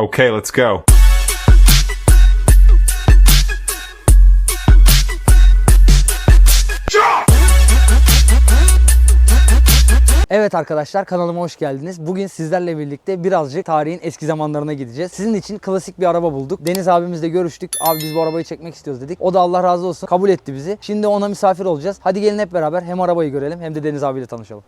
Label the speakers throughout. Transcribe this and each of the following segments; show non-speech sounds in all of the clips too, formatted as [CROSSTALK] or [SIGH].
Speaker 1: Okay, let's go.
Speaker 2: Evet arkadaşlar kanalıma hoş geldiniz. Bugün sizlerle birlikte birazcık tarihin eski zamanlarına gideceğiz. Sizin için klasik bir araba bulduk. Deniz abimizle görüştük. Abi biz bu arabayı çekmek istiyoruz dedik. O da Allah razı olsun kabul etti bizi. Şimdi ona misafir olacağız. Hadi gelin hep beraber hem arabayı görelim hem de Deniz abiyle tanışalım.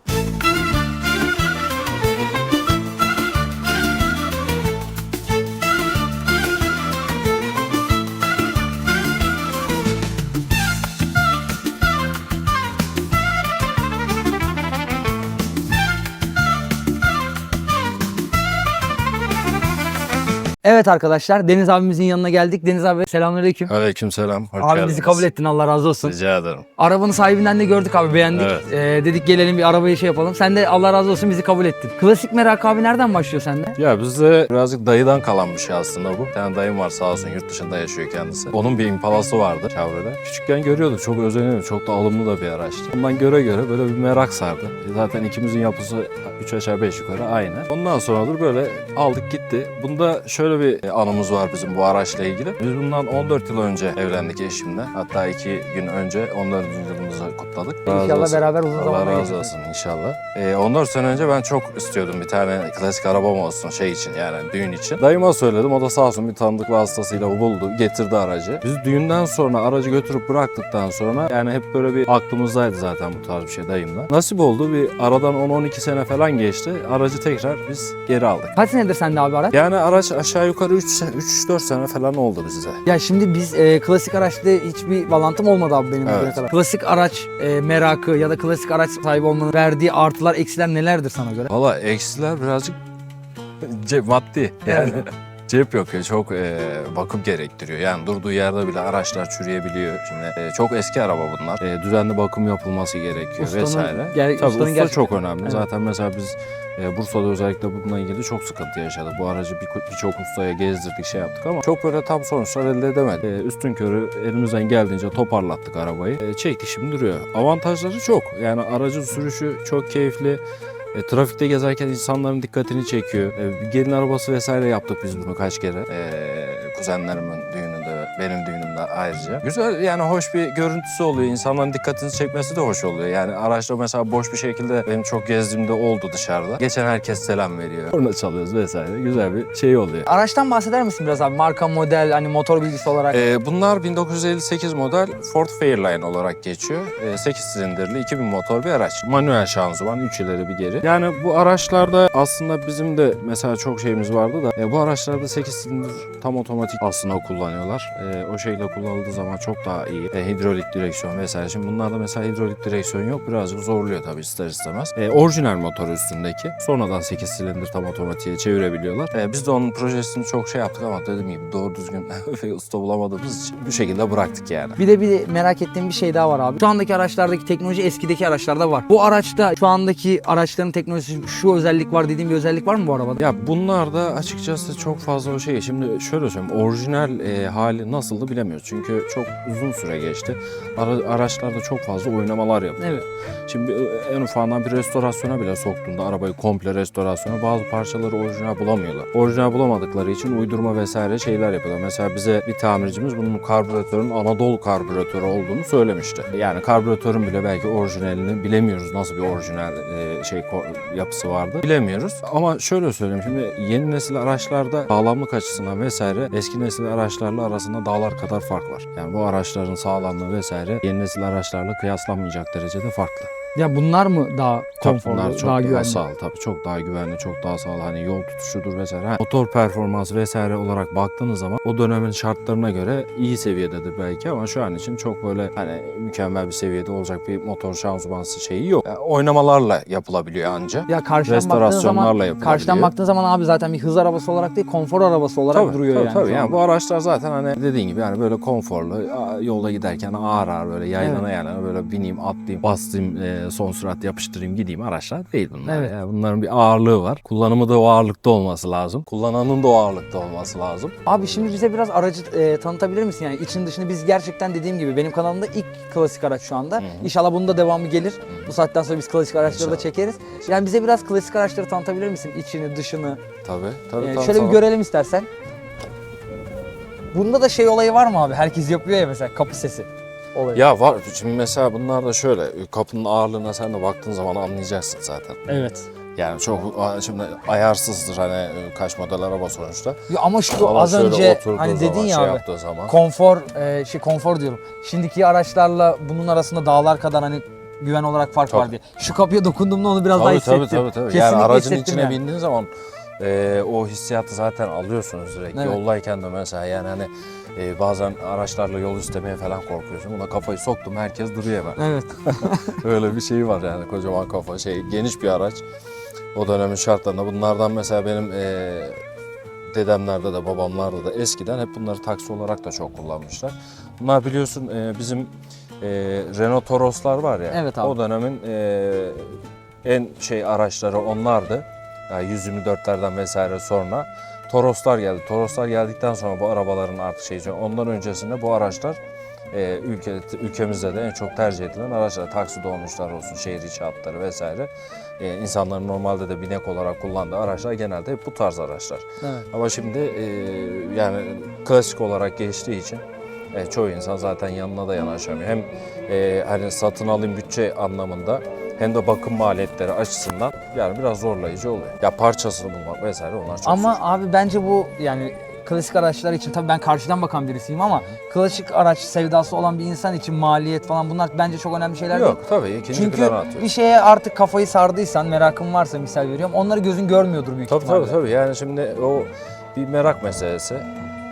Speaker 2: Evet arkadaşlar Deniz abimizin yanına geldik. Deniz abi selamünaleyküm.
Speaker 3: Aleykümselam. Hoş
Speaker 2: Abi
Speaker 3: geldiniz.
Speaker 2: bizi kabul ettin Allah razı olsun.
Speaker 3: Rica ederim.
Speaker 2: Arabanın sahibinden de gördük abi beğendik.
Speaker 3: Evet.
Speaker 2: Ee, dedik gelelim bir arabayı şey yapalım. Sen de Allah razı olsun bizi kabul ettin. Klasik merak abi nereden başlıyor sende?
Speaker 3: Ya bizde birazcık dayıdan kalan bir şey aslında bu. Bir tane dayım var sağ olsun yurt dışında yaşıyor kendisi. Onun bir impalası vardı çevrede. Küçükken görüyorduk çok özeniyorduk. Çok da alımlı da bir araçtı. Ondan göre göre böyle bir merak sardı. E Zaten ikimizin yapısı 3 aşağı 5 yukarı aynı. Ondan sonradır böyle aldık gitti. Bunda şöyle bir anımız var bizim bu araçla ilgili. Biz bundan 14 yıl önce evlendik eşimle. Hatta 2 gün önce 14. yılımızı kutladık. Razı
Speaker 2: İnşallah
Speaker 3: olsun.
Speaker 2: beraber uzun
Speaker 3: Allah
Speaker 2: zamanda
Speaker 3: razı
Speaker 2: geçiririz.
Speaker 3: olsun inşallah. Ee, 14 sene önce ben çok istiyordum bir tane klasik arabam olsun şey için yani düğün için. Dayıma söyledim o da sağ olsun bir tanıdık vasıtasıyla buldu getirdi aracı. Biz düğünden sonra aracı götürüp bıraktıktan sonra yani hep böyle bir aklımızdaydı zaten bu tarz bir şey dayımla. Nasip oldu bir aradan 10-12 sene falan geçti. Aracı tekrar biz geri aldık.
Speaker 2: Kaç senedir sende abi araç?
Speaker 3: Yani araç aşağı yukarı 3-4 sene falan oldu bizde.
Speaker 2: Ya şimdi biz e, klasik araçta hiçbir bağlantım olmadı abi benim bugüne
Speaker 3: Evet.
Speaker 2: kadar. Klasik araç e, merakı ya da klasik araç sahibi olmanın verdiği artılar eksiler nelerdir sana göre?
Speaker 3: Valla eksiler birazcık maddi yani. Cep yok ya çok e, bakım gerektiriyor. Yani durduğu yerde bile araçlar çürüyebiliyor. Şimdi e, çok eski araba bunlar. E, düzenli bakım yapılması gerekiyor
Speaker 2: Ustanın
Speaker 3: vesaire.
Speaker 2: ger-
Speaker 3: Tabii usta
Speaker 2: gerçekten-
Speaker 3: çok önemli.
Speaker 2: Evet.
Speaker 3: Zaten mesela biz e, Bursa'da özellikle bununla ilgili çok sıkıntı yaşadık. Bu aracı bir- birçok ustaya gezdirdik şey yaptık ama çok böyle tam sonuçlar elde edemedik. E, üstün körü elimizden geldiğince toparlattık arabayı. E, çektik şimdi duruyor. Avantajları çok. Yani aracın sürüşü çok keyifli. E, trafikte gezerken insanların dikkatini çekiyor. E, gelin arabası vesaire yaptık biz bunu kaç kere. E, kuzenlerimin düğününde, benim düğünümde ayrıca. Güzel yani hoş bir görüntüsü oluyor. İnsanların dikkatini çekmesi de hoş oluyor. Yani araçta mesela boş bir şekilde benim çok gezdiğimde oldu dışarıda. Geçen herkes selam veriyor. Orada çalıyoruz vesaire. Güzel bir şey oluyor.
Speaker 2: Araçtan bahseder misin biraz abi? Marka, model, hani motor bilgisi olarak?
Speaker 3: Ee, bunlar 1958 model Ford Fairlane olarak geçiyor. Ee, 8 silindirli 2000 motor bir araç. Manuel şanzıman 3 ileri bir geri. Yani bu araçlarda aslında bizim de mesela çok şeyimiz vardı da e, bu araçlarda 8 silindir tam otomatik aslında kullanıyorlar. E, o şeyle kullanıldığı zaman çok daha iyi. E, hidrolik direksiyon vesaire. Şimdi bunlarda mesela hidrolik direksiyon yok. Birazcık zorluyor tabii ister istemez. E, orijinal motor üstündeki. Sonradan 8 silindir tam otomatiğe çevirebiliyorlar. E, biz de onun projesini çok şey yaptık ama dediğim gibi doğru düzgün [LAUGHS] usta bulamadığımız için bu şekilde bıraktık yani.
Speaker 2: Bir de bir merak ettiğim bir şey daha var abi. Şu andaki araçlardaki teknoloji eskideki araçlarda var. Bu araçta şu andaki araçların teknolojisi şu özellik var dediğim bir özellik var mı bu arabada?
Speaker 3: Ya bunlar da açıkçası çok fazla o şey. Şimdi şöyle söyleyeyim. Orijinal e, hali nasıldı bilemiyoruz. Çünkü çok uzun süre geçti. Ara- araçlarda çok fazla oynamalar yapılıyor.
Speaker 2: Evet.
Speaker 3: Şimdi e, en ufağından bir restorasyona bile soktuğunda arabayı komple restorasyona bazı parçaları orijinal bulamıyorlar. Orijinal bulamadıkları için uydurma vesaire şeyler yapıyorlar. Mesela bize bir tamircimiz bunun karbüratörün Anadolu karbüratörü olduğunu söylemişti. Yani karbüratörün bile belki orijinalini bilemiyoruz. Nasıl bir orijinal e, şey yapısı vardı bilemiyoruz. Ama şöyle söyleyeyim şimdi yeni nesil araçlarda sağlamlık açısından vesaire eski nesil araçlarla arasında dağlar kadar fark var. Yani bu araçların sağlamlığı vesaire yeni nesil araçlarla kıyaslanmayacak derecede farklı.
Speaker 2: Ya bunlar mı daha
Speaker 3: Tabii
Speaker 2: konforlu,
Speaker 3: bunlar çok
Speaker 2: daha
Speaker 3: daha,
Speaker 2: güvenli?
Speaker 3: sağlıklı. Tabii çok daha güvenli, çok daha sağlıklı. Hani yol tutuşudur vesaire. Ha, motor performansı vesaire olarak baktığınız zaman o dönemin şartlarına göre iyi seviyededir belki ama şu an için çok böyle hani mükemmel bir seviyede olacak bir motor şanzımansı şeyi yok. Yani oynamalarla yapılabiliyor anca.
Speaker 2: Ya karşıdan baktığın zaman,
Speaker 3: Restorasyonlarla yapılabiliyor.
Speaker 2: karşıdan baktığın zaman abi zaten bir hız arabası olarak değil konfor arabası olarak
Speaker 3: Tabii,
Speaker 2: duruyor
Speaker 3: tabii,
Speaker 2: yani.
Speaker 3: Tabii yani bu araçlar zaten hani dediğin gibi yani böyle konforlu yolda giderken ağır ağır böyle yaylana
Speaker 2: Evet.
Speaker 3: yaylana böyle bineyim atlayayım bastım e, e, son sürat yapıştırayım gideyim araçlar değil bunlar.
Speaker 2: Evet.
Speaker 3: Yani bunların bir ağırlığı var. Kullanımı da o ağırlıkta olması lazım. Kullananın da o ağırlıkta olması lazım.
Speaker 2: Abi şimdi bize biraz aracı e, tanıtabilir misin? Yani için dışını biz gerçekten dediğim gibi benim kanalımda ilk klasik araç şu anda. İnşallah bunun da devamı gelir. Bu saatten sonra biz klasik araçları da
Speaker 3: İnşallah.
Speaker 2: çekeriz. Yani bize biraz klasik araçları tanıtabilir misin? İçini, dışını.
Speaker 3: Tabii. tabii, tabii,
Speaker 2: şöyle bir
Speaker 3: tabii.
Speaker 2: görelim istersen. Bunda da şey olayı var mı abi? Herkes yapıyor ya mesela kapı sesi olayı.
Speaker 3: Ya var. Şimdi mesela bunlar da şöyle. Kapının ağırlığına sen de baktığın zaman anlayacaksın zaten.
Speaker 2: Evet.
Speaker 3: Yani çok şimdi ayarsızdır hani e, kaç model araba sonuçta.
Speaker 2: Ya ama şu
Speaker 3: Ama
Speaker 2: az önce hani
Speaker 3: zaman,
Speaker 2: dedin ya
Speaker 3: şey
Speaker 2: abi.
Speaker 3: zaman.
Speaker 2: Konfor, e, şey konfor diyorum. Şimdiki araçlarla bunun arasında dağlar kadar hani güven olarak fark
Speaker 3: Tabii.
Speaker 2: var diye. Şu kapıya dokunduğumda onu biraz daha
Speaker 3: Tabii
Speaker 2: hissettim.
Speaker 3: tabii tabii. tabii.
Speaker 2: Kesinlikle
Speaker 3: Yani aracın içine
Speaker 2: yani.
Speaker 3: bindiğin zaman e, o hissiyatı zaten alıyorsunuz direkt.
Speaker 2: Evet.
Speaker 3: Yoldayken de mesela yani hani e, bazen araçlarla yol istemeye falan korkuyorsun. Buna kafayı soktum herkes duruyor hemen.
Speaker 2: Evet. [LAUGHS]
Speaker 3: Öyle bir şey var yani kocaman kafa şey geniş bir araç. O dönemin şartlarında bunlardan mesela benim e, dedemlerde de babamlarda da eskiden hep bunları taksi olarak da çok kullanmışlar. Bunlar biliyorsun e, bizim e, Renault Toros'lar var ya.
Speaker 2: Evet abi.
Speaker 3: O dönemin e, en şey araçları onlardı. Yani 124'lerden vesaire sonra Toros'lar geldi. Toros'lar geldikten sonra bu arabaların artık şey ondan öncesinde bu araçlar e, ülke, ülkemizde de en çok tercih edilen araçlar. Taksi dolmuşlar olsun, şehir içi hatları vesaire. E, insanların normalde de binek olarak kullandığı araçlar genelde hep bu tarz araçlar.
Speaker 2: evet.
Speaker 3: Ama şimdi e, yani klasik olarak geçtiği için e, çoğu insan zaten yanına da yanaşamıyor. Hem e, hani satın alım bütçe anlamında hem de bakım maliyetleri açısından yani biraz zorlayıcı oluyor. Ya parçasını bulmak vesaire onlar çok
Speaker 2: Ama
Speaker 3: zor.
Speaker 2: abi bence bu yani klasik araçlar için tabii ben karşıdan bakan birisiyim ama klasik araç sevdası olan bir insan için maliyet falan bunlar bence çok önemli şeyler değil.
Speaker 3: Yok tabii ikinci
Speaker 2: Çünkü
Speaker 3: plana atıyor.
Speaker 2: bir şeye artık kafayı sardıysan, merakın varsa misal veriyorum. Onları gözün görmüyordur büyük
Speaker 3: Tabii
Speaker 2: ihtimalle.
Speaker 3: tabii tabii yani şimdi o bir merak meselesi.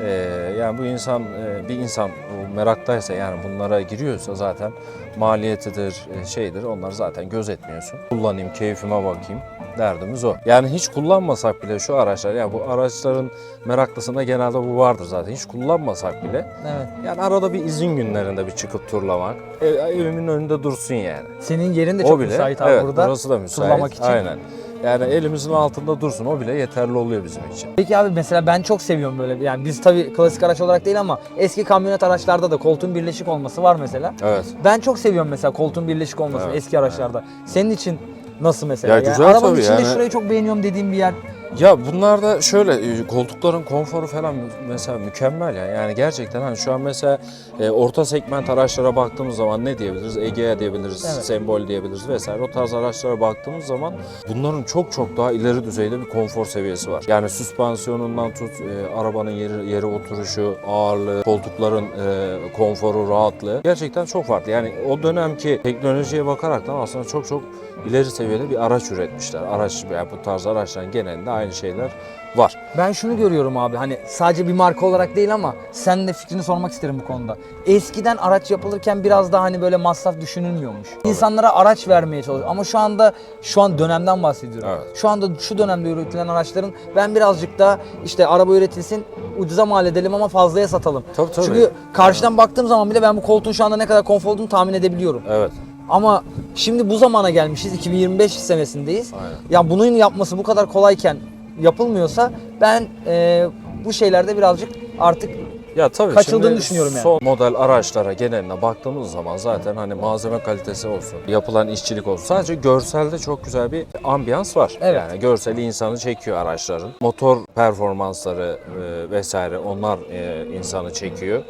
Speaker 3: Ee, yani bu insan e, bir insan meraktaysa yani bunlara giriyorsa zaten maliyetidir e, şeydir onları zaten gözetmiyorsun. Kullanayım keyfime bakayım derdimiz o. Yani hiç kullanmasak bile şu araçlar yani bu araçların meraklısında genelde bu vardır zaten. Hiç kullanmasak bile
Speaker 2: Evet.
Speaker 3: yani arada bir izin günlerinde bir çıkıp turlamak ev, evimin önünde dursun yani.
Speaker 2: Senin yerin de çok müsait abi
Speaker 3: evet,
Speaker 2: burada.
Speaker 3: burası da müsait.
Speaker 2: turlamak için.
Speaker 3: Aynen. Yani elimizin altında dursun o bile yeterli oluyor bizim için.
Speaker 2: Peki abi mesela ben çok seviyorum böyle yani biz tabii klasik araç olarak değil ama eski kamyonet araçlarda da koltuğun birleşik olması var mesela.
Speaker 3: Evet.
Speaker 2: Ben çok seviyorum mesela koltuğun birleşik olmasını
Speaker 3: Evet,
Speaker 2: eski araçlarda. Senin için nasıl mesela?
Speaker 3: Ya güzel
Speaker 2: arabanın
Speaker 3: tabii
Speaker 2: içinde
Speaker 3: yani.
Speaker 2: şurayı çok beğeniyorum dediğim bir yer.
Speaker 3: Ya bunlar da şöyle e, koltukların konforu falan mesela mükemmel ya. Yani gerçekten hani şu an mesela e, orta segment araçlara baktığımız zaman ne diyebiliriz? Egea diyebiliriz,
Speaker 2: Evet.
Speaker 3: Sembol diyebiliriz vesaire. O tarz araçlara baktığımız zaman bunların çok çok daha ileri düzeyde bir konfor seviyesi var. Yani süspansiyonundan tut, e, arabanın yeri, yere oturuşu, ağırlığı, koltukların e, konforu, rahatlığı gerçekten çok farklı. Yani o dönemki teknolojiye bakaraktan aslında çok çok ileri seviyede bir araç üretmişler. Araç yani bu tarz araçların genelinde aynı şeyler var.
Speaker 2: Ben şunu görüyorum abi hani sadece bir marka olarak değil ama sen de fikrini sormak isterim bu konuda. Eskiden araç yapılırken biraz daha hani böyle masraf düşünülmüyormuş. İnsanlara araç vermeye çalışıyor ama şu anda şu an dönemden bahsediyorum.
Speaker 3: Evet.
Speaker 2: Şu anda şu dönemde üretilen araçların ben birazcık da işte araba üretilsin ucuza mal edelim ama fazlaya satalım.
Speaker 3: Tabii, tabii.
Speaker 2: Çünkü karşıdan baktığım zaman bile ben bu koltuğun şu anda ne kadar konforlu olduğunu tahmin edebiliyorum.
Speaker 3: Evet.
Speaker 2: Ama şimdi bu zamana gelmişiz 2025 senesindeyiz.
Speaker 3: Aynen.
Speaker 2: Ya bunun yapması bu kadar kolayken yapılmıyorsa ben e, bu şeylerde birazcık artık
Speaker 3: Ya tabii
Speaker 2: Kaçıldığını
Speaker 3: şimdi
Speaker 2: düşünüyorum yani.
Speaker 3: Son model araçlara geneline baktığımız zaman zaten hani malzeme kalitesi olsun, yapılan işçilik olsun. Sadece görselde çok güzel bir ambiyans var.
Speaker 2: Evet.
Speaker 3: Yani görseli insanı çekiyor araçların. Motor performansları e, vesaire onlar e, insanı çekiyor.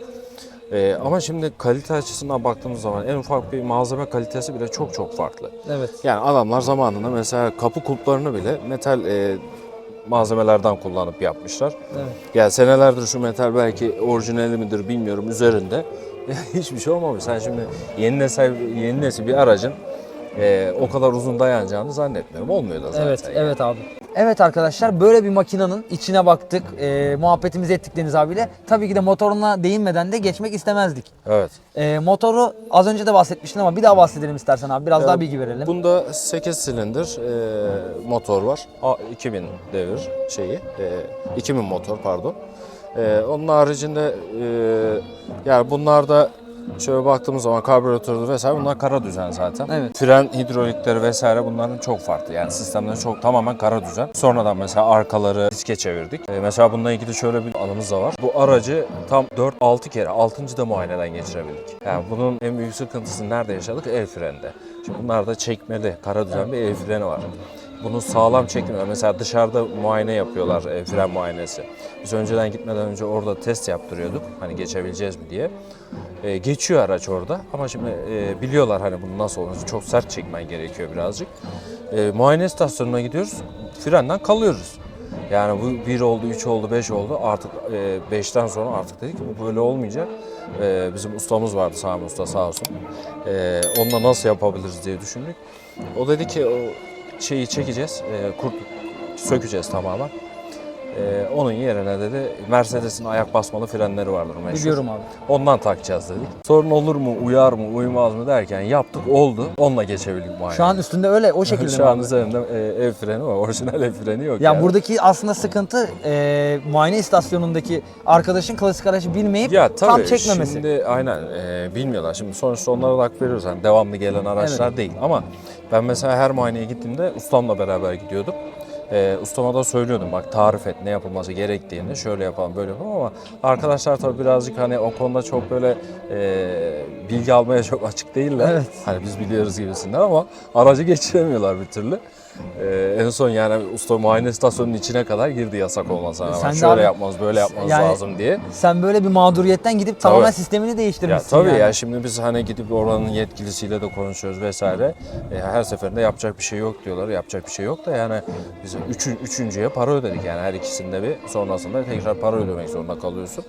Speaker 3: E, ama şimdi kalite açısından baktığımız zaman en ufak bir malzeme kalitesi bile çok çok farklı.
Speaker 2: evet.
Speaker 3: Yani adamlar zamanında mesela kapı kulplarını bile metal e, malzemelerden kullanıp yapmışlar.
Speaker 2: Evet.
Speaker 3: Ya senelerdir şu metal belki orijinali midir bilmiyorum üzerinde [LAUGHS] hiçbir şey olmamış. Sen şimdi yeni nesil, yeni nesil bir aracın e, o kadar uzun dayanacağını zannetmiyorum. Olmuyor da zaten.
Speaker 2: Evet,
Speaker 3: yani.
Speaker 2: evet abi. Evet arkadaşlar böyle bir makinanın içine baktık, e, muhabbetimizi ettik Deniz abiyle. Tabii ki de motoruna değinmeden de geçmek istemezdik.
Speaker 3: Evet.
Speaker 2: E, motoru az önce de bahsetmiştin ama bir daha bahsedelim istersen abi. Biraz
Speaker 3: Ya,
Speaker 2: daha bilgi verelim.
Speaker 3: Bunda 8 silindir e, motor var. A, 2000 devir şeyi. E, 2000 motor pardon. E, onun haricinde e, yani bunlarda Şöyle baktığımız zaman karbüratörü vesaire bunlar kara düzen zaten.
Speaker 2: Evet.
Speaker 3: Fren hidrolikleri vesaire bunların çok farklı. Yani sistemleri çok tamamen kara düzen. Sonradan mesela arkaları diske çevirdik. Ee, mesela bununla ilgili şöyle bir anımız da var. Bu aracı tam 4-6 kere 6. da muayeneden geçirebildik. Yani bunun en büyük sıkıntısını nerede yaşadık? El frende. Şimdi bunlarda çekmeli, kara düzen bir el freni var. Bunu sağlam çekmiyor. Mesela dışarıda muayene yapıyorlar, e, fren muayenesi. Biz önceden gitmeden önce orada test yaptırıyorduk. Hani geçebileceğiz mi diye. E, geçiyor araç orada ama şimdi e, biliyorlar hani bunun nasıl olduğunu. Çok sert çekmen gerekiyor birazcık. E, muayene istasyonuna gidiyoruz. Frenden kalıyoruz. Yani bu 1 oldu, 3 oldu, 5 oldu. Artık 5'ten sonra artık dedik ki bu böyle olmayacak. E, bizim ustamız vardı Sami Usta sağ olsun. E, onunla nasıl yapabiliriz diye düşündük. O dedi ki o şeyi çekeceğiz, e, kurt sökeceğiz tamamen. E, onun yerine dedi Mercedes'in ayak basmalı frenleri vardır meşhur.
Speaker 2: Biliyorum abi.
Speaker 3: Ondan takacağız dedik. Sorun olur mu, uyar mı, uymaz mı derken yaptık, oldu. Onunla geçebildik muayene.
Speaker 2: Şu an üstünde öyle o şekilde mi [LAUGHS]
Speaker 3: Şu an
Speaker 2: abi?
Speaker 3: üzerinde e, el freni var. Orijinal el freni yok.
Speaker 2: Ya
Speaker 3: yani.
Speaker 2: buradaki aslında sıkıntı e, muayene istasyonundaki arkadaşın klasik aracı bilmeyip
Speaker 3: ya tabii,
Speaker 2: tam çekmemesi.
Speaker 3: Şimdi aynen e, bilmiyorlar. Şimdi sonuçta onlara da hak veriyoruz. Hani devamlı gelen araçlar değil. Ama ben mesela her muayeneye gittiğimde ustamla beraber gidiyordum. E, ustama da söylüyordum bak tarif et ne yapılması gerektiğini şöyle yapalım böyle yapalım ama arkadaşlar tabii birazcık hani o konuda çok böyle e, bilgi almaya çok açık değiller.
Speaker 2: Evet.
Speaker 3: Hani biz biliyoruz gibisinden ama aracı geçiremiyorlar bir türlü. E, en son yani usta muayene istasyonunun içine kadar girdi yasak olmasa rağmen.
Speaker 2: Sen de
Speaker 3: Şöyle
Speaker 2: abi-
Speaker 3: yapmanız böyle yapmanız
Speaker 2: Yani-
Speaker 3: lazım diye.
Speaker 2: Sen böyle bir mağduriyetten gidip tamamen sistemini
Speaker 3: Ya
Speaker 2: değiştirmişsin
Speaker 3: tabii
Speaker 2: yani.
Speaker 3: ya şimdi biz hani gidip oranın yetkilisiyle de konuşuyoruz vesaire. E, her seferinde yapacak bir şey yok diyorlar. Yapacak bir şey yok da yani biz üçü, üçüncüye para ödedik yani her ikisinde bir. Sonrasında tekrar para ödemek zorunda kalıyorsun.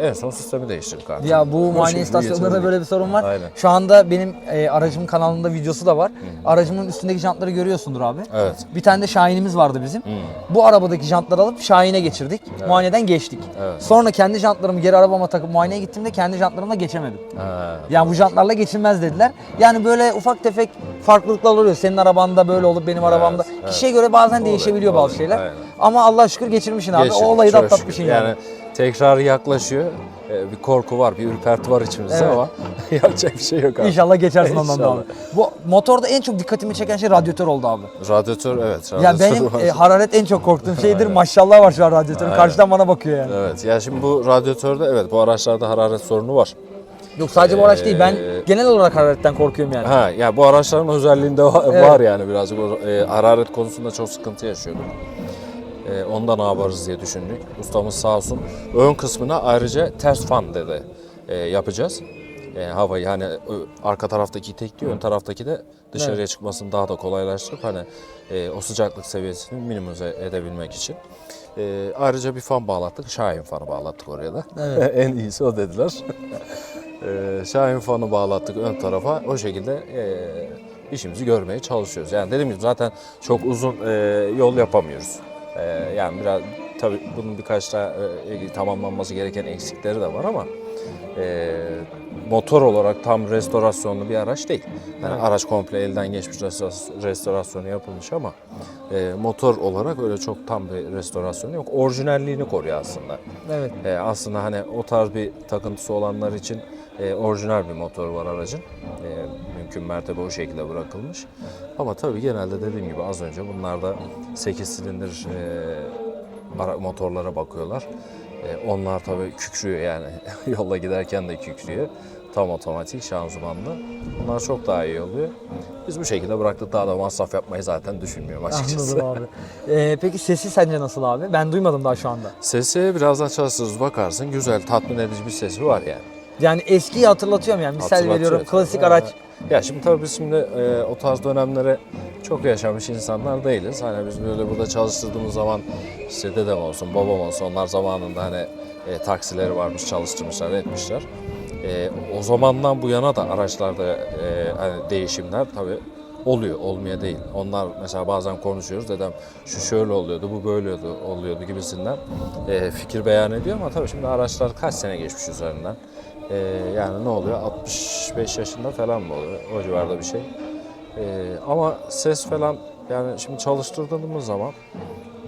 Speaker 3: E, en son sistemi değiştirdik artık.
Speaker 2: Ya bu muayene
Speaker 3: şekilde
Speaker 2: istasyonlarında böyle bir sorun var.
Speaker 3: Aynen.
Speaker 2: Şu anda benim e, aracımın kanalında videosu da var. Aracımın üstündeki jantları görüyorsundur abi.
Speaker 3: Evet.
Speaker 2: Bir tane de Şahin'imiz vardı bizim.
Speaker 3: Hmm.
Speaker 2: Bu arabadaki jantları alıp Şahin'e geçirdik. Muayeneden geçtik.
Speaker 3: Evet.
Speaker 2: Sonra kendi jantlarımı geri arabama takıp muayeneye gittiğimde kendi jantlarımla geçemedim.
Speaker 3: Ha,
Speaker 2: Yani bu jantlarla geçilmez dediler. Yani böyle ufak tefek farklılıklar oluyor. Senin arabanda böyle olup benim arabamda.
Speaker 3: evet.
Speaker 2: Kişiye göre bazen
Speaker 3: Oluyor,
Speaker 2: değişebiliyor bazı
Speaker 3: oluyor,
Speaker 2: şeyler.
Speaker 3: aynen.
Speaker 2: Ama Allah şükür geçirmişsin abi.
Speaker 3: geçtik.
Speaker 2: O olayı da atlatmışsın yani.
Speaker 3: Yani tekrar yaklaşıyor. E, bir korku var, bir ürperti var içimizde
Speaker 2: Evet.
Speaker 3: ama [LAUGHS] yapacak bir şey yok abi.
Speaker 2: İnşallah geçersin ondan da
Speaker 3: İnşallah.
Speaker 2: abi. Bu motorda en çok dikkatimi çeken şey radyatör oldu abi.
Speaker 3: Radyatör evet.
Speaker 2: Ya
Speaker 3: radyatör
Speaker 2: benim
Speaker 3: var.
Speaker 2: e, hararet en çok korktuğum [LAUGHS] şeydir. Maşallah var şu an radyatörün.
Speaker 3: Aynen.
Speaker 2: Karşıdan bana bakıyor yani.
Speaker 3: Evet ya şimdi bu radyatörde evet bu araçlarda hararet sorunu var.
Speaker 2: Yok sadece bu araç değil. Ben
Speaker 3: Ee,
Speaker 2: genel olarak hararetten korkuyorum yani.
Speaker 3: Ha ya bu araçların özelliğinde [LAUGHS] var,
Speaker 2: Evet.
Speaker 3: yani birazcık o, e, hararet konusunda çok sıkıntı yaşıyorduk. E, ondan ne yaparız diye düşündük. Ustamız sağ olsun. Ön kısmına ayrıca ters fan dedi e, yapacağız. E, havayı hani arka taraftaki itekliyor, ön taraftaki de dışarıya çıkmasını daha da kolaylaştırıp hani e, o sıcaklık seviyesini minimize edebilmek için. E, ayrıca bir fan bağlattık. Şahin fanı bağlattık oraya da.
Speaker 2: Evet. [LAUGHS]
Speaker 3: en iyisi o dediler. [LAUGHS] Ee, Şahin fanı bağlattık ön tarafa. O şekilde e, işimizi görmeye çalışıyoruz. Yani dediğim gibi zaten çok uzun e, yol yapamıyoruz. E, yani biraz tabii bunun birkaç daha e, tamamlanması gereken eksikleri de var ama e, motor olarak tam restorasyonlu bir araç değil. Yani araç komple elden geçmiş restor- restorasyonu yapılmış ama e, motor olarak öyle çok tam bir restorasyonu yok. Orijinalliğini koruyor aslında.
Speaker 2: Evet.
Speaker 3: E, aslında hani o tarz bir takıntısı olanlar için e, orijinal bir motoru var aracın. E, mümkün mertebe o şekilde bırakılmış. Ama tabii genelde dediğim gibi az önce bunlarda 8 silindir e, ara- motorlara bakıyorlar. E, onlar tabii kükrüyor yani [LAUGHS] yolla giderken de kükrüyor. Tam otomatik şanzımanlı. Bunlar çok daha iyi oluyor. Biz bu şekilde bıraktık daha da masraf yapmayı zaten düşünmüyorum açıkçası.
Speaker 2: Anladım abi. Ee, peki sesi sence nasıl abi? Ben duymadım daha şu anda.
Speaker 3: Sesi biraz açarsınız bakarsın güzel tatmin edici bir sesi var yani.
Speaker 2: Yani eskiyi hatırlatıyorum yani. Misal
Speaker 3: Hatırlatıyor
Speaker 2: veriyorum klasik araç.
Speaker 3: Ya şimdi tabii biz şimdi e, o tarz dönemlere çok yaşamış insanlar değiliz. Hani biz böyle burada çalıştırdığımız zaman işte dedem olsun, babam olsun onlar zamanında hani e, taksileri varmış, çalıştırmışlar, etmişler. E, o zamandan bu yana da araçlarda e, hani değişimler tabii oluyor, olmaya değil. Onlar mesela bazen konuşuyoruz, dedem şu şöyle oluyordu, bu böyle oluyordu, oluyordu gibisinden e, fikir beyan ediyor ama tabii şimdi araçlar kaç sene geçmiş üzerinden. Ee, yani ne oluyor? 65 yaşında falan mı oluyor? O civarda bir şey. Ee, ama ses falan yani şimdi çalıştırdığımız zaman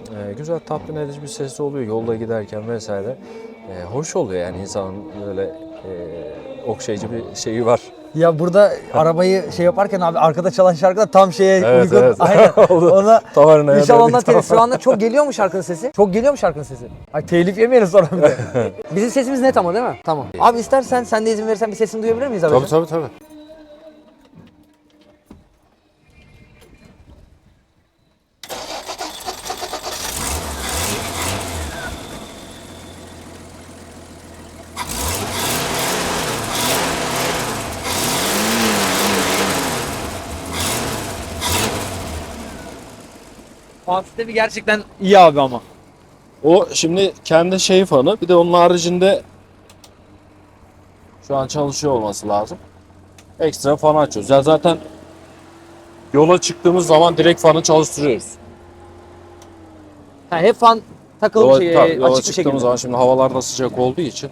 Speaker 3: e, güzel tatmin edici bir sesi oluyor yolda giderken vesaire. E, hoş oluyor yani insanın böyle e, okşayıcı bir şeyi var.
Speaker 2: Ya burada arabayı şey yaparken abi arkada çalan şarkı da tam şeye
Speaker 3: Evet,
Speaker 2: uygun.
Speaker 3: evet.
Speaker 2: Aynen. [LAUGHS]
Speaker 3: Oldu.
Speaker 2: Ona
Speaker 3: Tavarına
Speaker 2: İnşallah
Speaker 3: döndük,
Speaker 2: ondan telif. Şu anda çok geliyor mu şarkının sesi? Çok geliyor mu şarkının sesi? Ay telif yemeyelim sonra bir de. [LAUGHS] Bizim sesimiz net ama değil mi? Tamam. Abi istersen sen de izin verirsen bir sesini duyabilir miyiz abi?
Speaker 3: Tabii tabii tabii.
Speaker 2: Fatih bir gerçekten iyi abi ama.
Speaker 3: O şimdi kendi şey fanı bir de onun haricinde şu an çalışıyor olması lazım. Ekstra fan açıyoruz. Ya zaten yola çıktığımız zaman direkt fanı çalıştırıyoruz.
Speaker 2: Ha, hep fan takılı
Speaker 3: Yola,
Speaker 2: şey,
Speaker 3: tabii, yola
Speaker 2: açık bir
Speaker 3: çıktığımız
Speaker 2: şekilde.
Speaker 3: zaman şimdi havalarda sıcak olduğu için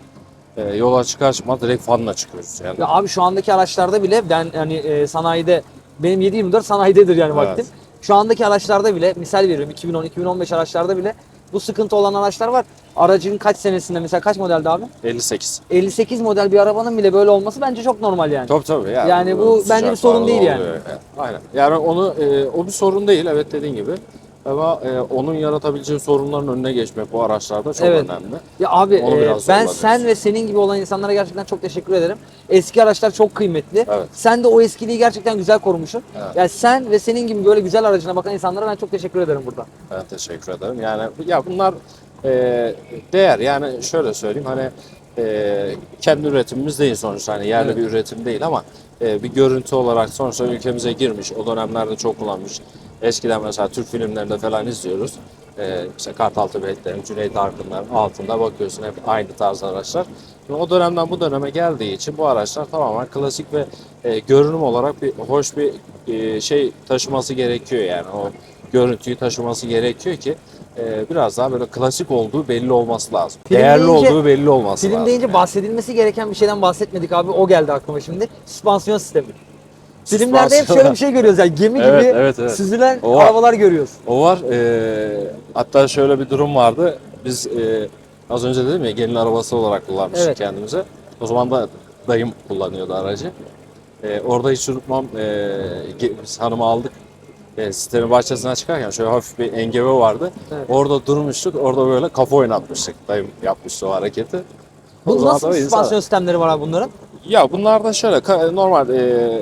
Speaker 3: e, yola çıkar çıkmaz direkt fanla çıkıyoruz. Yani
Speaker 2: Ya abi şu andaki araçlarda bile ben hani e, sanayide benim 7-24 sanayidedir yani
Speaker 3: Evet.
Speaker 2: vaktim. Şu andaki araçlarda bile misal veriyorum 2010-2015 araçlarda bile bu sıkıntı olan araçlar var. Aracın kaç senesinde mesela kaç modelde abi?
Speaker 3: 58.
Speaker 2: 58 model bir arabanın bile böyle olması bence çok normal yani.
Speaker 3: Tabii tabii. Yani,
Speaker 2: Yani bu bence bir sorun değil yani.
Speaker 3: Evet, Aynen. Yani onu e, o bir sorun değil evet dediğin gibi. Ama e, onun yaratabileceği sorunların önüne geçmek bu araçlarda çok
Speaker 2: Evet.
Speaker 3: önemli.
Speaker 2: Ya abi
Speaker 3: Onu
Speaker 2: e,
Speaker 3: biraz
Speaker 2: ben
Speaker 3: zorlanıyoruz.
Speaker 2: sen ve senin gibi olan insanlara gerçekten çok teşekkür ederim. Eski araçlar çok kıymetli.
Speaker 3: Evet.
Speaker 2: Sen de o eskiliği gerçekten güzel korumuşsun.
Speaker 3: Evet.
Speaker 2: Yani sen ve senin gibi böyle güzel aracına bakan insanlara ben çok teşekkür ederim burada.
Speaker 3: Ben teşekkür ederim. Yani ya bunlar e, değer. Yani şöyle söyleyeyim hani e, kendi üretimimiz değil sonuçta hani yerli
Speaker 2: Evet.
Speaker 3: bir üretim değil ama e, bir görüntü olarak sonuçta ülkemize girmiş. O dönemlerde çok kullanmış. Eskiden mesela Türk filmlerinde falan izliyoruz. E, mesela Kartaltı Beyliklerin, Cüneyt Arkınlar altında bakıyorsun hep aynı tarz araçlar. Şimdi o dönemden bu döneme geldiği için bu araçlar tamamen klasik ve e, görünüm olarak bir hoş bir e, şey taşıması gerekiyor yani o görüntüyü taşıması gerekiyor ki e, biraz daha böyle klasik olduğu belli olması lazım.
Speaker 2: Film
Speaker 3: Değerli
Speaker 2: deyince-
Speaker 3: olduğu belli olması
Speaker 2: Film
Speaker 3: lazım.
Speaker 2: deyince
Speaker 3: yani.
Speaker 2: bahsedilmesi gereken bir şeyden bahsetmedik abi. O geldi aklıma şimdi. Süspansiyon sistemi. Filmlerde hep şöyle bir şey görüyoruz yani gemi
Speaker 3: Evet,
Speaker 2: gibi
Speaker 3: evet, evet.
Speaker 2: süzülen
Speaker 3: O var.
Speaker 2: arabalar görüyoruz.
Speaker 3: O var. e, hatta şöyle bir durum vardı. Biz e, az önce dedim ya gelin arabası olarak kullanmıştık
Speaker 2: Evet.
Speaker 3: kendimize. O zaman da dayım kullanıyordu aracı. E, orada hiç unutmam e, biz hanımı aldık. E, sitenin bahçesinden çıkarken şöyle hafif bir engebe vardı.
Speaker 2: Evet.
Speaker 3: Orada durmuştuk. Orada böyle kafa oynatmıştık. Dayım yapmıştı o hareketi. O
Speaker 2: Bu
Speaker 3: zaman
Speaker 2: nasıl süspansiyon sistemleri var abi bunların?
Speaker 3: Ya bunlar da şöyle normal e,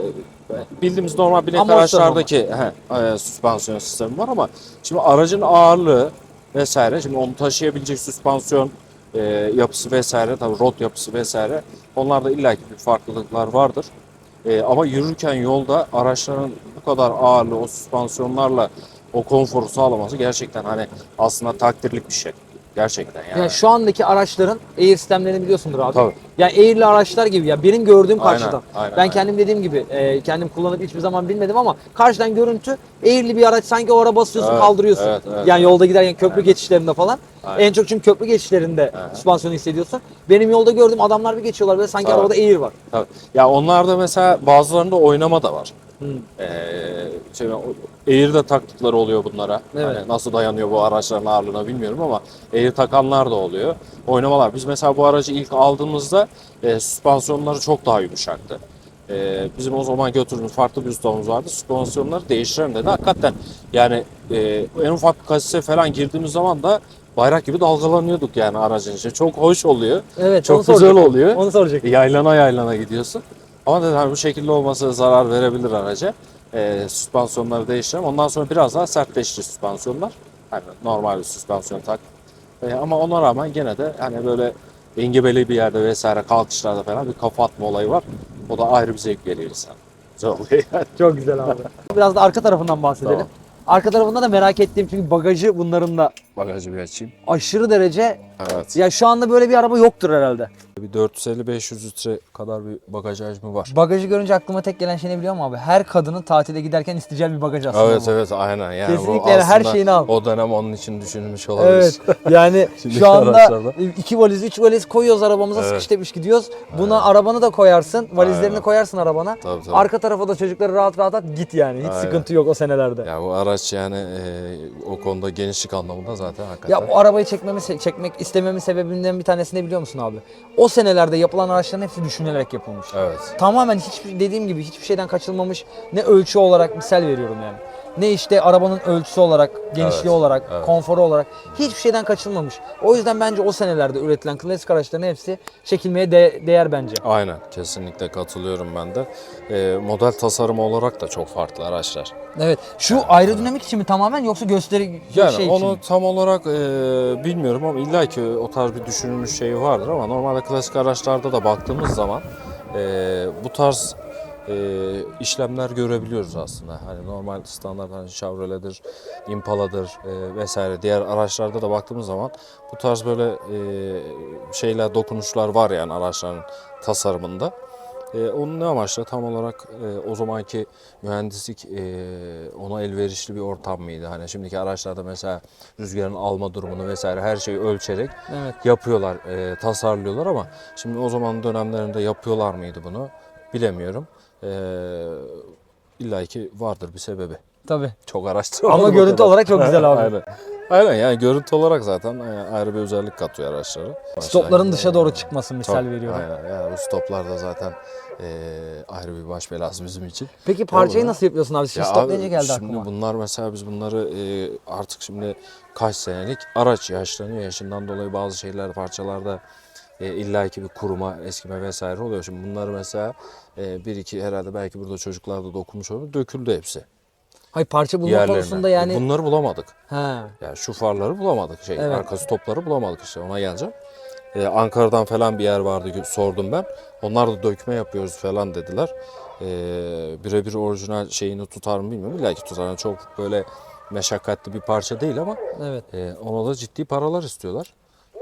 Speaker 3: bildiğimiz normal binek
Speaker 2: Amortisör
Speaker 3: araçlardaki he, e, süspansiyon sistemi var ama şimdi aracın ağırlığı vesaire şimdi onu taşıyabilecek süspansiyon e, yapısı vesaire tabii rot yapısı vesaire onlarda illaki bir farklılıklar vardır. E, ama yürürken yolda araçların bu kadar ağırlığı o süspansiyonlarla o konforu sağlaması gerçekten hani aslında takdirlik bir şey. Gerçekten yani.
Speaker 2: Yani şu andaki araçların air sistemlerini biliyorsundur abi.
Speaker 3: Tabii.
Speaker 2: Yani air'li araçlar gibi ya benim gördüğüm
Speaker 3: Aynen,
Speaker 2: karşıdan.
Speaker 3: aynen,
Speaker 2: ben
Speaker 3: aynen.
Speaker 2: kendim dediğim gibi e, kendim kullanıp hiçbir zaman bilmedim ama karşıdan görüntü air'li bir araç sanki o ara basıyorsun
Speaker 3: Evet,
Speaker 2: kaldırıyorsun.
Speaker 3: evet, evet,
Speaker 2: yani yolda giderken köprü
Speaker 3: Aynen.
Speaker 2: geçişlerinde falan.
Speaker 3: Aynen.
Speaker 2: En çok çünkü köprü geçişlerinde
Speaker 3: Aynen.
Speaker 2: süspansiyonu hissediyorsun. Benim yolda gördüğüm adamlar bir geçiyorlar böyle sanki
Speaker 3: Tabii.
Speaker 2: arabada air var.
Speaker 3: Tabii. Ya onlarda mesela bazılarında oynama da var. Ee, şey, Air'de taktıkları oluyor bunlara.
Speaker 2: Evet.
Speaker 3: Hani nasıl dayanıyor bu araçların ağırlığına bilmiyorum ama Air takanlar da oluyor. Oynamalar. Biz mesela bu aracı ilk aldığımızda e, süspansiyonları çok daha yumuşaktı. E, bizim o zaman götürdüğümüz farklı bir ustamız vardı. Süspansiyonları değiştirelim dedi. Hakikaten yani e, en ufak kasise falan girdiğimiz zaman da bayrak gibi dalgalanıyorduk yani aracın içinde. Çok hoş oluyor.
Speaker 2: Evet
Speaker 3: Çok güzel
Speaker 2: soracaktım.
Speaker 3: oluyor.
Speaker 2: Onu soracaktım.
Speaker 3: Yaylana yaylana gidiyorsun. Ama dedi hani bu şekilde olması zarar verebilir araca. Ee, süspansiyonları değiştirelim. Ondan sonra biraz daha sertleşti süspansiyonlar. Hani normal bir süspansiyon tak. Ee, ama ona rağmen gene de hani böyle engebeli bir yerde vesaire kalkışlarda falan bir kafa atma olayı var. O da ayrı bir zevk veriyor insan. [LAUGHS] Güzel oluyor yani.
Speaker 2: Çok güzel abi. Biraz da arka tarafından bahsedelim.
Speaker 3: Tamam.
Speaker 2: Arka tarafında da merak ettiğim çünkü bagajı bunların da
Speaker 3: Bagajı bir açayım.
Speaker 2: aşırı derece
Speaker 3: Evet.
Speaker 2: ya şu anda böyle bir araba yoktur herhalde.
Speaker 3: Bir 450-500 litre kadar bir bagaj hacmi var.
Speaker 2: Bagajı görünce aklıma tek gelen şey ne biliyor musun abi? Her kadının tatile giderken isteyeceği bir bagaj aslında
Speaker 3: Evet
Speaker 2: bu.
Speaker 3: evet aynen yani
Speaker 2: Kesinlikle
Speaker 3: bu
Speaker 2: yani her
Speaker 3: aslında
Speaker 2: şeyini al.
Speaker 3: O dönem onun için düşünülmüş olabilir.
Speaker 2: Evet. [LAUGHS] Yani [LAUGHS] şu anda iki valiz, üç valiz koyuyoruz arabamıza
Speaker 3: Evet.
Speaker 2: sıkıştırmış gidiyoruz. Buna arabanı da koyarsın, valizlerini
Speaker 3: Aynen.
Speaker 2: koyarsın arabana.
Speaker 3: Tabii, tabii.
Speaker 2: Arka tarafa da çocukları rahat rahat at git yani. Hiç
Speaker 3: Aynen.
Speaker 2: sıkıntı yok o senelerde. Ya,
Speaker 3: Ya bu araç yani e, o konuda genişlik anlamında zaten hakikaten.
Speaker 2: o arabayı çekmemi çekmek istememin sebebinden bir tanesi ne biliyor musun abi? O senelerde yapılan araçların hepsi düşünülerek yapılmış.
Speaker 3: Evet.
Speaker 2: Tamamen hiçbir dediğim gibi hiçbir şeyden kaçılmamış. Ne ölçü olarak misal veriyorum yani. Ne işte arabanın ölçüsü olarak, genişliği
Speaker 3: Evet,
Speaker 2: olarak,
Speaker 3: evet.
Speaker 2: konforu olarak hiçbir şeyden kaçılmamış. O yüzden bence o senelerde üretilen klasik araçların hepsi çekilmeye de- değer bence.
Speaker 3: Aynen. Kesinlikle katılıyorum ben de. Ee, model tasarımı olarak da çok farklı araçlar.
Speaker 2: Evet. Şu aerodinamik için mi tamamen yoksa gösteri
Speaker 3: Yani
Speaker 2: şey için
Speaker 3: onu
Speaker 2: mi?
Speaker 3: tam olarak e, bilmiyorum ama illa ki o tarz bir düşünülmüş şey vardır ama normalde klasik araçlarda da baktığımız zaman e, bu tarz e, işlemler görebiliyoruz aslında. Hani normal standart hani Chevrolet'dir, Impala'dır e, vesaire diğer araçlarda da baktığımız zaman bu tarz böyle e, şeyler dokunuşlar var yani araçların tasarımında. E, onun ne amaçla tam olarak e, o zamanki mühendislik e, ona elverişli bir ortam mıydı? Hani şimdiki araçlarda mesela rüzgarın alma durumunu vesaire her şeyi ölçerek
Speaker 2: Evet.
Speaker 3: yapıyorlar, e, tasarlıyorlar ama şimdi o zaman dönemlerinde yapıyorlar mıydı bunu bilemiyorum. E, İlla ki vardır bir sebebi.
Speaker 2: Tabii.
Speaker 3: Çok araştırmadım.
Speaker 2: Ama
Speaker 3: o
Speaker 2: görüntü
Speaker 3: kadar.
Speaker 2: olarak çok [LAUGHS] güzel abi.
Speaker 3: Aynen. Aynen yani görüntü olarak zaten e, ayrı bir özellik katıyor araçlara.
Speaker 2: Stopların dışa doğru çıkması misal
Speaker 3: Tabii,
Speaker 2: veriyorum.
Speaker 3: Aynen yani bu stoplar da zaten e, ayrı bir baş belası bizim için.
Speaker 2: Peki parçayı nasıl yapıyorsun abi? Şimdi
Speaker 3: Ya
Speaker 2: stop deyince geldi
Speaker 3: şimdi
Speaker 2: aklıma.
Speaker 3: bunlar mesela biz bunları e, artık şimdi kaç senelik araç yaşlanıyor. Yaşından dolayı bazı şeyler parçalarda e, illaki bir kuruma, eskime vesaire oluyor. Şimdi bunları mesela e, bir iki herhalde belki burada çocuklar da dokunmuş olabilir. Döküldü hepsi.
Speaker 2: Hayır parça bulma
Speaker 3: Yerlerine.
Speaker 2: konusunda yani.
Speaker 3: E, Bunları bulamadık.
Speaker 2: He.
Speaker 3: Yani şu farları bulamadık. Şey,
Speaker 2: Evet.
Speaker 3: Arka stopları bulamadık işte ona geleceğim. Ee, Ankara'dan falan bir yer vardı sordum ben. Onlar da dökme yapıyoruz falan dediler. Ee, birebir orijinal şeyini tutar mı bilmiyorum. İlla ki tutar. Yani çok böyle meşakkatli bir parça değil ama
Speaker 2: Evet.
Speaker 3: e, ona da ciddi paralar istiyorlar.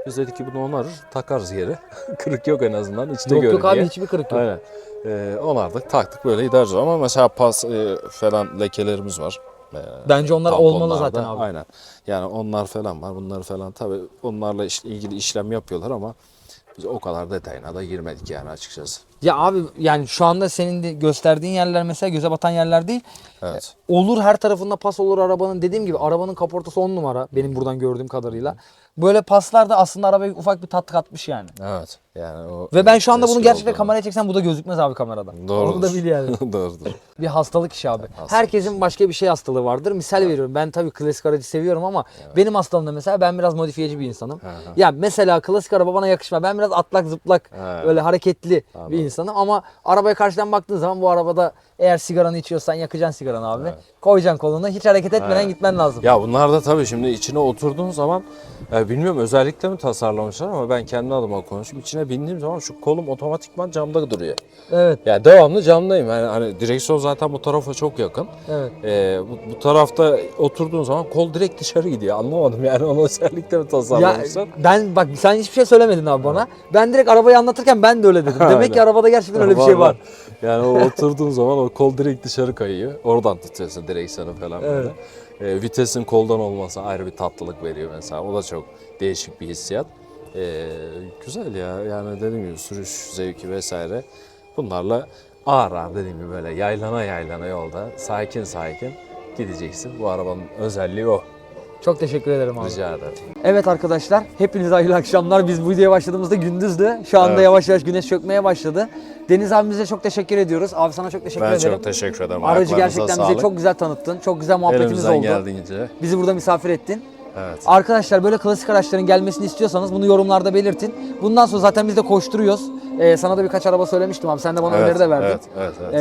Speaker 3: Biz dedik ki bunu onarır takarız yere. [LAUGHS] Kırık yok en azından içte
Speaker 2: Yok
Speaker 3: görün
Speaker 2: yok abi hiçbir kırık yok.
Speaker 3: Aynen. Ee, onardık taktık böyle ediyoruz. Ama mesela pas e, falan lekelerimiz var. Ee,
Speaker 2: Bence onlar olmalı zaten abi.
Speaker 3: Aynen. Yani onlar falan var. Bunları falan tabii onlarla iş- ilgili işlem yapıyorlar ama biz o kadar detayına da girmedik yani açıkçası.
Speaker 2: Ya abi yani şu anda senin de gösterdiğin yerler mesela göze batan yerler değil.
Speaker 3: Evet.
Speaker 2: Olur her tarafında pas olur arabanın. Dediğim gibi arabanın kaportası 10 numara benim buradan gördüğüm kadarıyla. Böyle paslar da aslında arabaya ufak bir tat katmış yani.
Speaker 3: Evet. Yani o
Speaker 2: Ve ben şu anda bunu
Speaker 3: eski
Speaker 2: gerçekten
Speaker 3: olduğunu-
Speaker 2: kameraya çeksem bu da gözükmez abi kamerada.
Speaker 3: Doğrudur.
Speaker 2: Onu da bil yani. [LAUGHS]
Speaker 3: Doğrudur.
Speaker 2: bir hastalık işi abi.
Speaker 3: hastalık
Speaker 2: Herkesin başka bir şey hastalığı vardır. Misal veriyorum. Ben tabii klasik aracı seviyorum ama benim hastalığımda mesela ben biraz modifiyeci bir insanım.
Speaker 3: hı.
Speaker 2: Ya mesela klasik araba bana yakışmaz. Ben biraz atlak zıplak
Speaker 3: He.
Speaker 2: böyle hareketli bir insanım ama arabaya karşıdan baktığın zaman bu arabada eğer sigaranı içiyorsan yakacaksın sigaranı abi. Koyacaksın koluna. Hiç hareket etmeden gitmen lazım.
Speaker 3: Ya bunlar da tabii şimdi içine oturduğun zaman e, bilmiyorum özellikle mi tasarlamışlar ama ben kendi adıma konuşayım. İçine bindiğim zaman şu kolum otomatikman camda duruyor.
Speaker 2: Evet.
Speaker 3: Yani devamlı camdayım. Yani hani direksiyon zaten bu tarafa çok yakın.
Speaker 2: Evet.
Speaker 3: Ee, bu, bu tarafta oturduğun zaman kol direkt dışarı gidiyor. Anlamadım yani onu özellikle mi
Speaker 2: Ya
Speaker 3: tasarlamışlar?
Speaker 2: ben bak sen hiçbir şey söylemedin abi bana. Ben direkt arabayı anlatırken ben de öyle dedim. Demek ki arabada gerçekten öyle bir şey var.
Speaker 3: Yani o oturduğun zaman o kol direkt dışarı kayıyor. Oradan tutuyorsun direksiyonu falan böyle. Ee, vitesin koldan olması ayrı bir tatlılık veriyor mesela. O da çok değişik bir hissiyat. Ee, güzel ya. Yani dediğim gibi sürüş zevki vesaire. Bunlarla ağır ağır dediğim gibi böyle yaylana yaylana yolda sakin sakin gideceksin. Bu arabanın özelliği o.
Speaker 2: Çok teşekkür ederim abi.
Speaker 3: Rica ederim.
Speaker 2: Evet arkadaşlar, hepinize hayırlı akşamlar. Biz bu videoya başladığımızda gündüzdü. Şu anda
Speaker 3: Evet.
Speaker 2: yavaş yavaş güneş çökmeye başladı. Deniz abimize çok teşekkür ediyoruz. Abi sana çok teşekkür
Speaker 3: Ben
Speaker 2: ederim.
Speaker 3: çok teşekkür ederim.
Speaker 2: Aracı
Speaker 3: Ayaklarınıza
Speaker 2: gerçekten bize
Speaker 3: sağlık.
Speaker 2: çok güzel tanıttın. Çok güzel muhabbetimiz
Speaker 3: Elimizden
Speaker 2: oldu.
Speaker 3: geldiğince.
Speaker 2: Bizi burada misafir ettin.
Speaker 3: Evet.
Speaker 2: Arkadaşlar böyle klasik araçların gelmesini istiyorsanız bunu yorumlarda belirtin. Bundan sonra zaten biz de koşturuyoruz. Ee, sana da birkaç araba söylemiştim abi. Sen de bana
Speaker 3: Evet,
Speaker 2: öneri de verdin.
Speaker 3: Evet, evet, evet.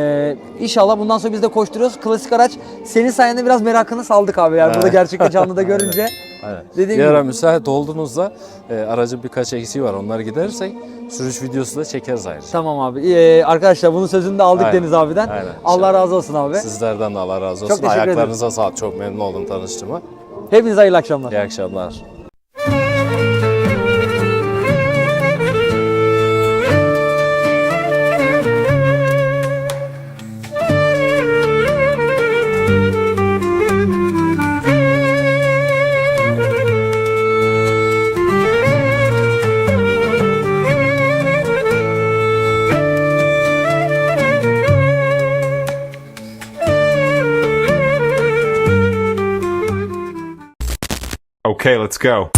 Speaker 2: Ee, inşallah bundan sonra biz de koşturuyoruz. Klasik araç senin sayende biraz merakını saldık abi. Yani burada gerçekten canlıda [LAUGHS] görünce.
Speaker 3: Aynen.
Speaker 2: Dediğim
Speaker 3: bir ara
Speaker 2: gibi.
Speaker 3: müsait olduğunuzda e, aracın birkaç eksiği var. Onları giderirsek sürüş videosu da çekeriz ayrıca.
Speaker 2: Tamam abi. Ee, arkadaşlar bunun sözünü de aldık
Speaker 3: Aynen.
Speaker 2: Deniz abiden.
Speaker 3: Aynen.
Speaker 2: Allah razı olsun abi.
Speaker 3: Sizlerden de Allah razı
Speaker 2: Çok
Speaker 3: olsun.
Speaker 2: teşekkür ederim.
Speaker 3: Ayaklarınıza sağlık. Çok memnun oldum tanıştığıma.
Speaker 2: Hepinize hayırlı akşamlar.
Speaker 3: İyi akşamlar.
Speaker 1: Okay, let's go.